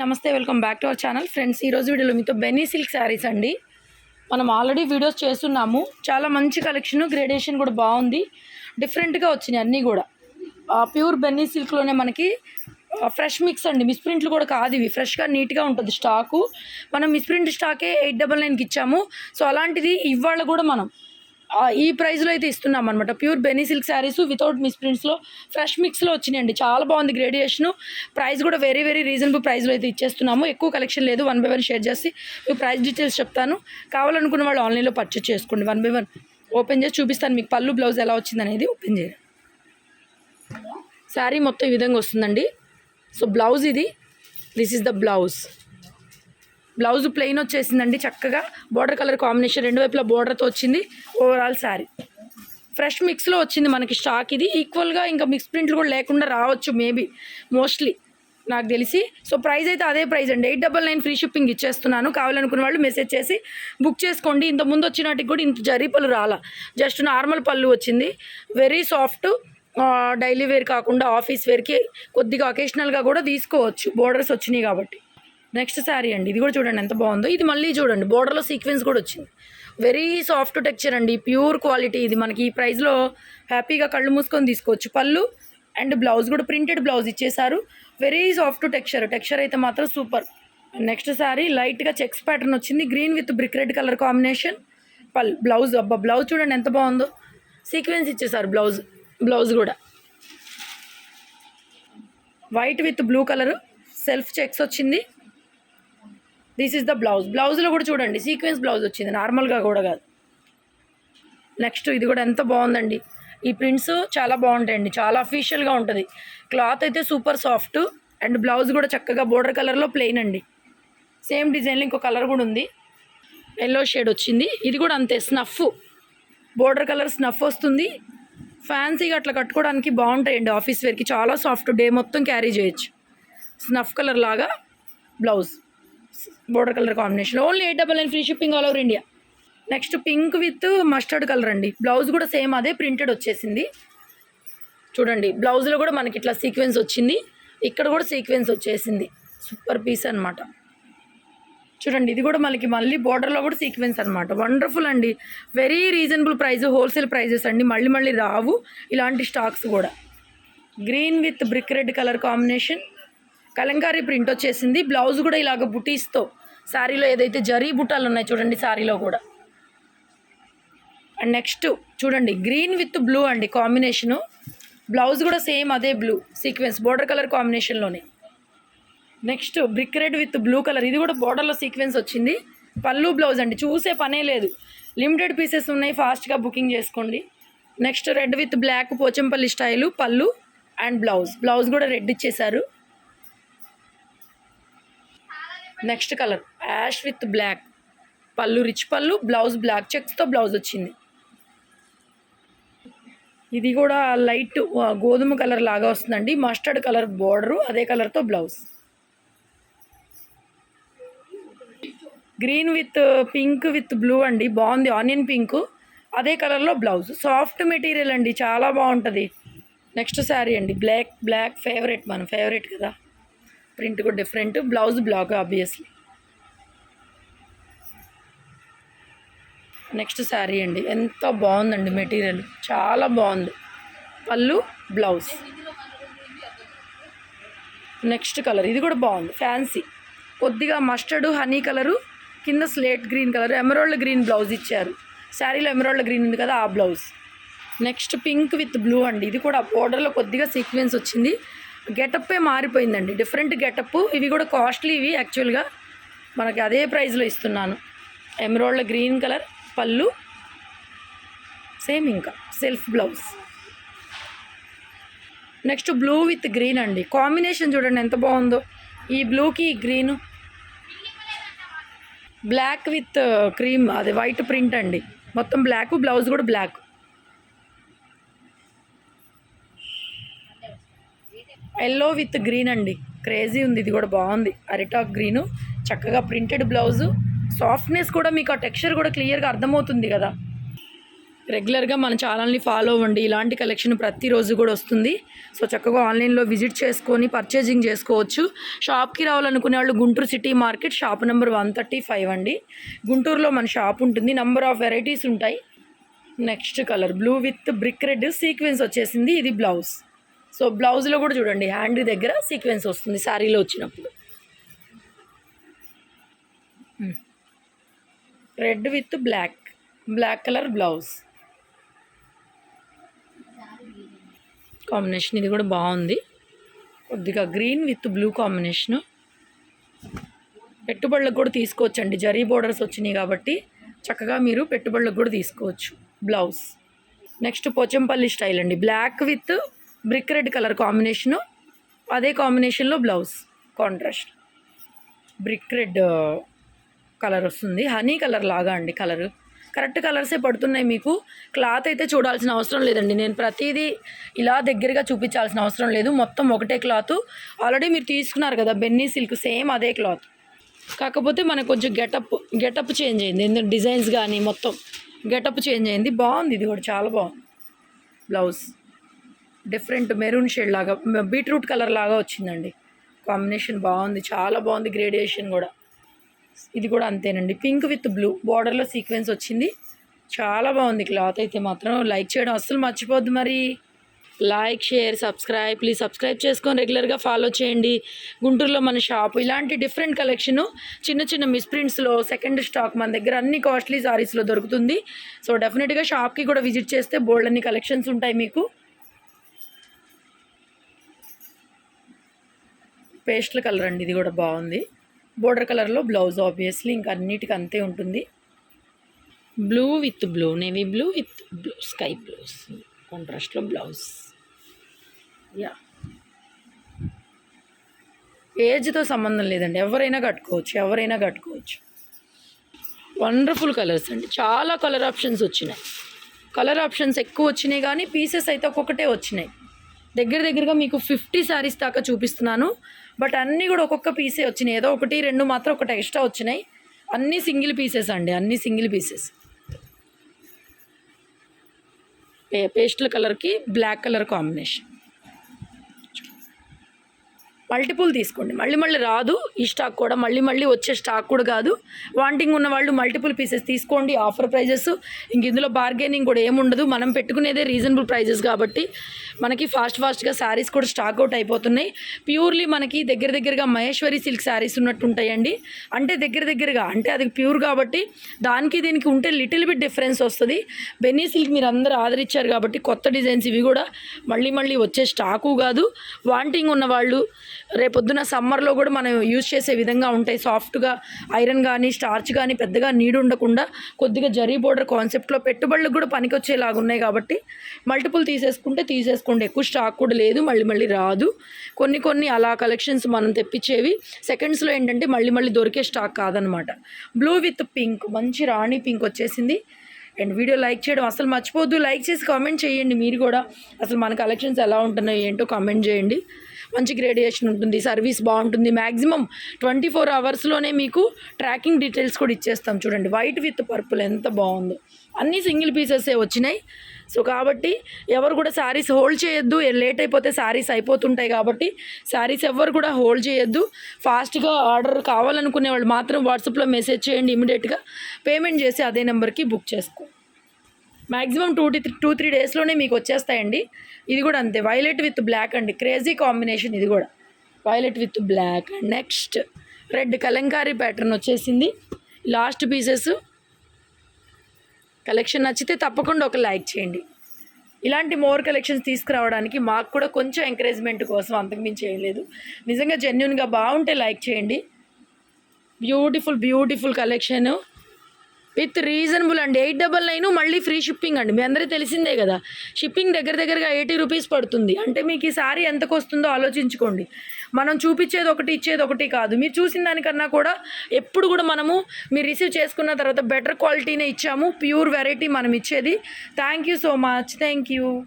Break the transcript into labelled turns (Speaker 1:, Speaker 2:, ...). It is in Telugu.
Speaker 1: నమస్తే welcome back to our channel. Friends ఈరోజు వీడియోలో మీతో బెనీ సిల్క్ శారీస్ అండి. మనం ఆల్రెడీ వీడియోస్ చేస్తున్నాము. చాలా మంచి కలెక్షన్ గ్రేడేషన్ కూడా బాగుంది. డిఫరెంట్గా వచ్చినాయి అన్నీ కూడా. ప్యూర్ బెన్నీ సిల్క్లోనే మనకి ఫ్రెష్ మిక్స్ అండి. మిస్ప్రింట్లు కూడా కాదు ఇవి. ఫ్రెష్గా నీట్గా ఉంటుంది స్టాకు. మనం మిస్ప్రింట్ స్టాకే ఎయిట్ డబల్ నైన్కి ఇచ్చాము. సో అలాంటిది ఇవాళ కూడా మనం ఈ ప్రైస్లో అయితే ఇస్తున్నాం అనమాట ప్యూర్ బెనీ సిల్క్ శారీస్ వితౌట్ మిస్ప్రింట్స్లో ఫ్రెష్ మిక్స్లో వచ్చినాయండి. చాలా బాగుంది గ్రేడియేషన్ ప్రైస్ కూడా వెరీ వెరీ రీజనబుల్ ప్రైస్లో అయితే ఇచ్చేస్తున్నాము. ఎక్కువ కలెక్షన్ లేదు. వన్ బై వన్ షేర్ చేసి మీకు ప్రైస్ డీటెయిల్స్ చెప్తాను. కావాలనుకున్న వాళ్ళు ఆన్లైన్లో పర్చేస్ చేసుకోండి. వన్ బై వన్ ఓపెన్ చేసి చూపిస్తాను. మీకు పళ్ళు బ్లౌజ్ ఎలా వచ్చింది అనేది ఓపెన్ చేయండి శారీ మొత్తం ఈ విధంగా వస్తుందండి. సో బ్లౌజ్ ఇది. This is the blouse blouse plain వచ్చేసిందండి చక్కగా. బోర్డర్ కలర్ కాంబినేషన్ రెండు వైపులా బోర్డర్తో వచ్చింది. ఓవరాల్ శారీ ఫ్రెష్ మిక్స్లో వచ్చింది మనకి స్టాక్ ఇది. ఈక్వల్గా ఇంకా మిక్స్ ప్రింట్లు కూడా లేకుండా రావచ్చు మేబీ మోస్ట్లీ నాకు తెలిసి. సో ప్రైస్ అయితే అదే ప్రైస్ అండి. Eight double nine free shipping ఇచ్చేస్తున్నాను. కావాలనుకున్న వాళ్ళు మెసేజ్ చేసి బుక్ చేసుకోండి. ఇంత ముందు వచ్చినట్టుకి కూడా ఇంత జరీ పళ్ళు రాలా. జస్ట్ నార్మల్ పళ్ళు వచ్చింది. వెరీ సాఫ్ట్ డైలీ వేర్ కాకుండా ఆఫీస్ వేర్కి కొద్దిగా అకేషనల్గా కూడా తీసుకోవచ్చు. బోర్డర్స్ వచ్చినాయి కాబట్టి. నెక్స్ట్ శారీ అండి ఇది కూడా చూడండి ఎంత బాగుందో. ఇది మళ్ళీ చూడండి బోర్డర్లో సీక్వెన్స్ కూడా వచ్చింది. వెరీ సాఫ్ట్ టెక్చర్ అండి ప్యూర్ క్వాలిటీ ఇది మనకి ఈ ప్రైస్లో హ్యాపీగా కళ్ళు మూసుకొని తీసుకోవచ్చు. పళ్ళు అండ్ బ్లౌజ్ కూడా ప్రింటెడ్ బ్లౌజ్ ఇచ్చేసారు వెరీ సాఫ్ట్ టెక్చర్ టెక్చర్ అయితే మాత్రం సూపర్ నెక్స్ట్ శారీ లైట్గా చెక్స్ ప్యాటర్న్ వచ్చింది. Green with brick red colour combination పల్ బ్లౌజ్ అబ్బా బ్లౌజ్ చూడండి ఎంత బాగుందో. సీక్వెన్స్ ఇచ్చేసారు బ్లౌజ్ బ్లౌజ్ కూడా. White with blue colour self checks వచ్చింది. దిస్ ఇస్ ద బ్లౌజ్ బ్లౌజ్లో కూడా చూడండి సీక్వెన్స్ బ్లౌజ్ వచ్చింది నార్మల్గా కూడా కాదు. నెక్స్ట్ ఇది కూడా ఎంత బాగుందండి. ఈ ప్రింట్స్ చాలా బాగుంటాయండి చాలా అఫీషియల్గా ఉంటుంది. క్లాత్ అయితే సూపర్ సాఫ్ట్ అండ్ బ్లౌజ్ కూడా చక్కగా బోర్డర్ కలర్లో ప్లెయిన్ అండి. సేమ్ డిజైన్లో ఇంకో కలర్ కూడా ఉంది. ఎల్లో షేడ్ వచ్చింది. ఇది కూడా అంతే స్నఫ్ బోర్డర్ కలర్ స్నఫ్ వస్తుంది. ఫ్యాన్సీగా అట్లా కట్టుకోవడానికి బాగుంటాయండి ఆఫీస్ వేర్కి చాలా సాఫ్ట్ డే మొత్తం క్యారీ చేయొచ్చు. స్నఫ్ కలర్ లాగా blouse border colour combination only eight double nine free shipping all over India. Next pink with mustard colour అండి. బ్లౌజ్ కూడా సేమ్ అదే ప్రింటెడ్ వచ్చేసింది. చూడండి బ్లౌజ్లో కూడా మనకి ఇట్లా సీక్వెన్స్ వచ్చింది. ఇక్కడ కూడా సీక్వెన్స్ వచ్చేసింది. సూపర్ పీస్ అన్నమాట. చూడండి ఇది కూడా మనకి మళ్ళీ బోర్డర్లో కూడా సీక్వెన్స్ అనమాట వండర్ఫుల్ అండి. Very reasonable price wholesale prices అండి. మళ్ళీ మళ్ళీ రావు. ఇలాంటి స్టాక్స్ కూడా. Green with brick red colour combination. Kalamkari print వచ్చేసింది. బ్లౌజ్ కూడా ఇలాగ బుటీస్తో. శారీలో ఏదైతే జరీ బుట్టాలు ఉన్నాయి చూడండి శారీలో కూడా. అండ్ నెక్స్ట్ చూడండి గ్రీన్ విత్ బ్లూ అండి కాంబినేషను. బ్లౌజ్ కూడా సేమ్ అదే blue sequence border colour కాంబినేషన్లోనే. Next brick red with blue colour ఇది కూడా బోర్డర్లో సీక్వెన్స్ వచ్చింది. పళ్ళు బ్లౌజ్ అండి చూసే పనే లేదు. లిమిటెడ్ పీసెస్ ఉన్నాయి ఫాస్ట్గా బుకింగ్ చేసుకోండి. Next red with black Pochampally style పళ్ళు అండ్ బ్లౌజ్. బ్లౌజ్ కూడా రెడ్ ఇచ్చేశారు. Next colour ash with black. పళ్ళు రిచ్ పళ్ళు బ్లౌజ్ బ్లాక్. చెక్స్తో బ్లౌజ్ వచ్చింది. ఇది కూడా లైట్ గోధుమ కలర్ లాగా వస్తుందండి. మస్టర్డ్ కలర్ బోర్డరు అదే కలర్తో blouse. Green with pink with blue అండి. బాగుంది. ఆనియన్ పింక్ అదే కలర్లో బ్లౌజ్. సాఫ్ట్ మెటీరియల్ అండి. చాలా బాగుంటుంది. నెక్స్ట్ శారీ అండి. బ్లాక్ బ్లాక్ ఫేవరెట్ మన ఫేవరెట్ కదా. ప్రింట్ కూడా different blouse black obviously next sari అండి. ఎంత బాగుందండి మెటీరియల్ చాలా బాగుంది. పళ్ళు బ్లౌజ్ నెక్స్ట్ కలర్ ఇది కూడా బాగుంది. ఫ్యాన్సీ కొద్దిగా మస్టర్డ్ హనీ కలరు కింద slate green colour emerald green blouse ఇచ్చారు. శారీలో ఎమరాల్డ్ గ్రీన్ ఉంది కదా ఆ blouse next pink with blue అండి. ఇది కూడా బోర్డర్లో కొద్దిగా సీక్వెన్స్ వచ్చింది. గెటప్పే మారిపోయిందండి. డిఫరెంట్ గెటప్ ఇవి కూడా కాస్ట్లీ ఇవి యాక్చువల్గా. మనకి అదే ప్రైస్లో ఇస్తున్నాను. ఎమరాల్డ్ గ్రీన్ కలర్ పళ్ళు. సేమ్ ఇంకా. Self blouse. Next blue with green అండి. కాంబినేషన్ చూడండి ఎంత బాగుందో. ఈ బ్లూకి గ్రీన్. బ్లాక్ విత్ క్రీమ్ అది వైట్ ప్రింట్ అండి. మొత్తం బ్లాక్ బ్లౌజ్ కూడా బ్లాక్. ఎల్లో విత్ గ్రీన్ అండి. క్రేజీ ఉంది ఇది కూడా బాగుంది. అరిటాక్ గ్రీను చక్కగా ప్రింటెడ్ బ్లౌజు సాఫ్ట్నెస్ కూడా మీకు ఆ టెక్స్చర్ కూడా క్లియర్గా అర్థమవుతుంది కదా. రెగ్యులర్గా మన ఛానల్ని ఫాలో అవ్వండి. ఇలాంటి కలెక్షన్ ప్రతిరోజు కూడా వస్తుంది. సో చక్కగా ఆన్లైన్లో విజిట్ చేసుకొని పర్చేజింగ్ చేసుకోవచ్చు. షాప్కి రావాలనుకునే వాళ్ళు Guntur city market shop number one thirty five అండి. గుంటూరులో మన షాప్ ఉంటుంది. నెంబర్ ఆఫ్ వెరైటీస్ ఉంటాయి. Next colour blue with brick red sequence వచ్చేసింది. ఇది బ్లౌజ్ సో బ్లౌజ్లో కూడా చూడండి హ్యాండ్ దగ్గర సీక్వెన్స్ వస్తుంది శారీలో వచ్చినప్పుడు. Red with black black colour blouse combination ఇది కూడా బాగుంది. కొద్దిగా గ్రీన్ విత్ బ్లూ కాంబినేషను పెట్టుబడులకు కూడా తీసుకోవచ్చండి. జరీ బోర్డర్స్ వచ్చినాయి కాబట్టి చక్కగా మీరు పెట్టుబడులకు కూడా తీసుకోవచ్చు. బ్లౌజ్ నెక్స్ట్ పోచంపల్లి స్టైల్ అండి. Black with brick red colour combination అదే కాంబినేషన్లో blouse contrast. Brick red colour వస్తుంది. హనీ కలర్ లాగా అండి కలర్. కరెక్ట్ కలర్సే పడుతున్నాయి మీకు. క్లాత్ అయితే చూడాల్సిన అవసరం లేదండి. నేను ప్రతిదీ ఇలా దగ్గరగా చూపించాల్సిన అవసరం లేదు. మొత్తం ఒకటే క్లాత్. ఆల్రెడీ మీరు తీసుకున్నారు కదా బెన్నీ సిల్క్ సేమ్ అదే క్లాత్. కాకపోతే మనకు కొంచెం గెటప్ గెటప్ చేంజ్ అయింది. ఎందుకంటే డిజైన్స్ కానీ మొత్తం గెటప్ చేంజ్ అయింది. బాగుంది ఇది కూడా చాలా బాగుంది. బ్లౌజ్. డిఫరెంట్ మెరూన్ షేడ్ లాగా బీట్రూట్ కలర్ లాగా వచ్చిందండి. కాంబినేషన్ బాగుంది చాలా బాగుంది గ్రేడియేషన్ కూడా. ఇది కూడా అంతేనండి. పింక్ విత్ బ్లూ బార్డర్లో సీక్వెన్స్ వచ్చింది. చాలా బాగుంది క్లాత్ అయితే మాత్రం. లైక్ చేయడం అస్సలు మర్చిపోద్దు మరి. Like share subscribe. Please subscribe చేసుకొని రెగ్యులర్గా ఫాలో చేయండి. గుంటూరులో మన షాప్ ఇలాంటి డిఫరెంట్ కలెక్షన్ చిన్న చిన్న మిస్ప్రింట్స్లో సెకండ్ స్టాక్ మన దగ్గర అన్ని కాస్ట్లీ సారీస్లో దొరుకుతుంది. సో డెఫినెట్గా షాప్కి కూడా విజిట్ చేస్తే బోల్డ్ అన్ని కలెక్షన్స్ ఉంటాయి మీకు. పేస్ట్ల కలర్ అండి ఇది కూడా బాగుంది. బోర్డర్ కలర్లో బ్లౌజ్ ఆబ్వియస్లీ ఇంకా అన్నిటికీ అంతే ఉంటుంది. Blue with blue navy blue with blue sky blues కాంట్రాస్ట్లో బ్లౌజ్. యా ఏజ్తో సంబంధం లేదండి ఎవరైనా కట్టుకోవచ్చు ఎవరైనా కట్టుకోవచ్చు. వండర్ఫుల్ కలర్స్ అండి చాలా కలర్ ఆప్షన్స్ వచ్చినాయి. కలర్ ఆప్షన్స్ ఎక్కువ వచ్చినాయి కానీ పీసెస్ అయితే ఒక్కొక్కటే వచ్చినాయి. దగ్గర దగ్గరగా మీకు ఫిఫ్టీ శారీస్ దాకా చూపిస్తున్నాను. బట్ అన్నీ కూడా ఒక్కొక్క పీసే వచ్చినాయి. ఏదో ఒకటి రెండు మాత్రం ఒకటి ఎక్స్ట్రా వచ్చినాయి. అన్నీ సింగిల్ పీసెస్ అండి అన్నీ సింగిల్ పీసెస్. పే పేస్టల్ కలర్కి బ్లాక్ కలర్ కాంబినేషన్. మల్టిపుల్ తీసుకోండి. మళ్ళీ మళ్ళీ రాదు. ఈ స్టాక్ కూడా మళ్ళీ మళ్ళీ వచ్చే స్టాక్ కూడా కాదు. వాంటింగ్ ఉన్న వాళ్ళు మల్టిపుల్ పీసెస్ తీసుకోండి. ఆఫర్ ప్రైజెస్ ఇంక ఇందులో బార్గెనింగ్ కూడా ఏముండదు మనం పెట్టుకునేదే రీజనబుల్ ప్రైజెస్ కాబట్టి మనకి ఫాస్ట్ ఫాస్ట్గా శారీస్ కూడా స్టాక్ అవుట్ అయిపోతున్నాయి. ప్యూర్లీ మనకి దగ్గర దగ్గరగా మహేశ్వరి సిల్క్ శారీస్ ఉన్నట్టు ఉంటాయండి. అంటే దగ్గర దగ్గరగా అంటే అది ప్యూర్ కాబట్టి దానికి దీనికి ఉంటే లిటిల్ బిట్ డిఫరెన్స్ వస్తుంది. బెన్నీ సిల్క్ మీరు అందరూ ఆదరించారు కాబట్టి కొత్త డిజైన్స్ ఇవి కూడా మళ్ళీ మళ్ళీ వచ్చే స్టాకు కాదు. వాంటింగ్ ఉన్న వాళ్ళు రేపొద్దున సమ్మర్లో కూడా మనం యూజ్ చేసే విధంగా ఉంటాయి. సాఫ్ట్గా ఐరన్ కానీ స్టార్చ్ కానీ పెద్దగా నీడు ఉండకుండా కొద్దిగా జరీ బోర్డర్ కాన్సెప్ట్లో పెట్టుబడులకు కూడా పనికొచ్చేలాగా ఉన్నాయి కాబట్టి మల్టిపుల్ తీసేసుకుంటే తీసేసుకోండి. ఎక్కువ స్టాక్ కూడా లేదు మళ్ళీ మళ్ళీ రాదు. కొన్ని కొన్ని అలా కలెక్షన్స్ మనం తెప్పించేవి. సెకండ్స్లో ఏంటంటే మళ్ళీ మళ్ళీ దొరికే స్టాక్ కాదనమాట. బ్లూ విత్ పింక్ మంచి రాణి పింక్ వచ్చేసింది. అండ్ వీడియో లైక్ చేయడం అసలు మర్చిపోద్దు లైక్ చేసి కామెంట్ చేయండి మీరు కూడా. అసలు మన కలెక్షన్స్ ఎలా ఉంటున్నాయి ఏంటో కామెంట్ చేయండి. మంచి గ్రేడియేషన్ ఉంటుంది సర్వీస్ బాగుంటుంది. మ్యాక్సిమం ట్వంటీ ఫోర్ అవర్స్లోనే మీకు ట్రాకింగ్ డీటెయిల్స్ కూడా ఇచ్చేస్తాం. చూడండి వైట్ విత్ పర్పుల్ ఎంత బాగుందో. అన్నీ సింగిల్ పీసెసే వచ్చినాయి. సో కాబట్టి ఎవరు కూడా శారీస్ హోల్డ్ చేయొద్దు. లేట్ అయిపోతే శారీస్ అయిపోతుంటాయి కాబట్టి శారీస్ ఎవరు కూడా హోల్డ్ చేయొద్దు. ఫాస్ట్గా ఆర్డర్ కావాలనుకునే వాళ్ళు మాత్రం వాట్సాప్లో మెసేజ్ చేయండి ఇమీడియట్గా పేమెంట్ చేసి అదే నెంబర్కి బుక్ చేసుకో. Maximum two tea two three డేస్లోనే మీకు వచ్చేస్తాయండి. ఇది కూడా అంతే. వైలెట్ విత్ బ్లాక్ అండి. క్రేజీ కాంబినేషన్ ఇది కూడా. Violet with black and next red Kalamkari pattern వచ్చేసింది. లాస్ట్ పీసెస్ కలెక్షన్ నచ్చితే తప్పకుండా ఒక లైక్ చేయండి. ఇలాంటి మోర్ కలెక్షన్స్ తీసుకురావడానికి మాకు కూడా కొంచెం ఎంకరేజ్మెంట్ కోసం అంతకుమించి ఏం లేదు. నిజంగా జెన్యున్గా బాగుంటే లైక్ చేయండి. Beautiful beautiful collection with reasonable అండి. ఎయిట్ డబల్ నైన్ మళ్ళీ ఫ్రీ షిప్పింగ్ అండి. మీ అందరికీ తెలిసిందే కదా. షిప్పింగ్ దగ్గర దగ్గరగా ఎయిటీ రూపీస్ పడుతుంది. అంటే మీకు ఈ సారీ ఎంతకు వస్తుందో ఆలోచించుకోండి. మనం చూపించేది ఒకటి ఇచ్చేది ఒకటి కాదు. మీరు చూసిన దానికన్నా కూడా ఎప్పుడు కూడా మనము మీరు రిసీవ్ చేసుకున్న తర్వాత బెటర్ క్వాలిటీనే ఇచ్చాము. ప్యూర్ వెరైటీ మనం ఇచ్చేది. Thank you so much. Thank you.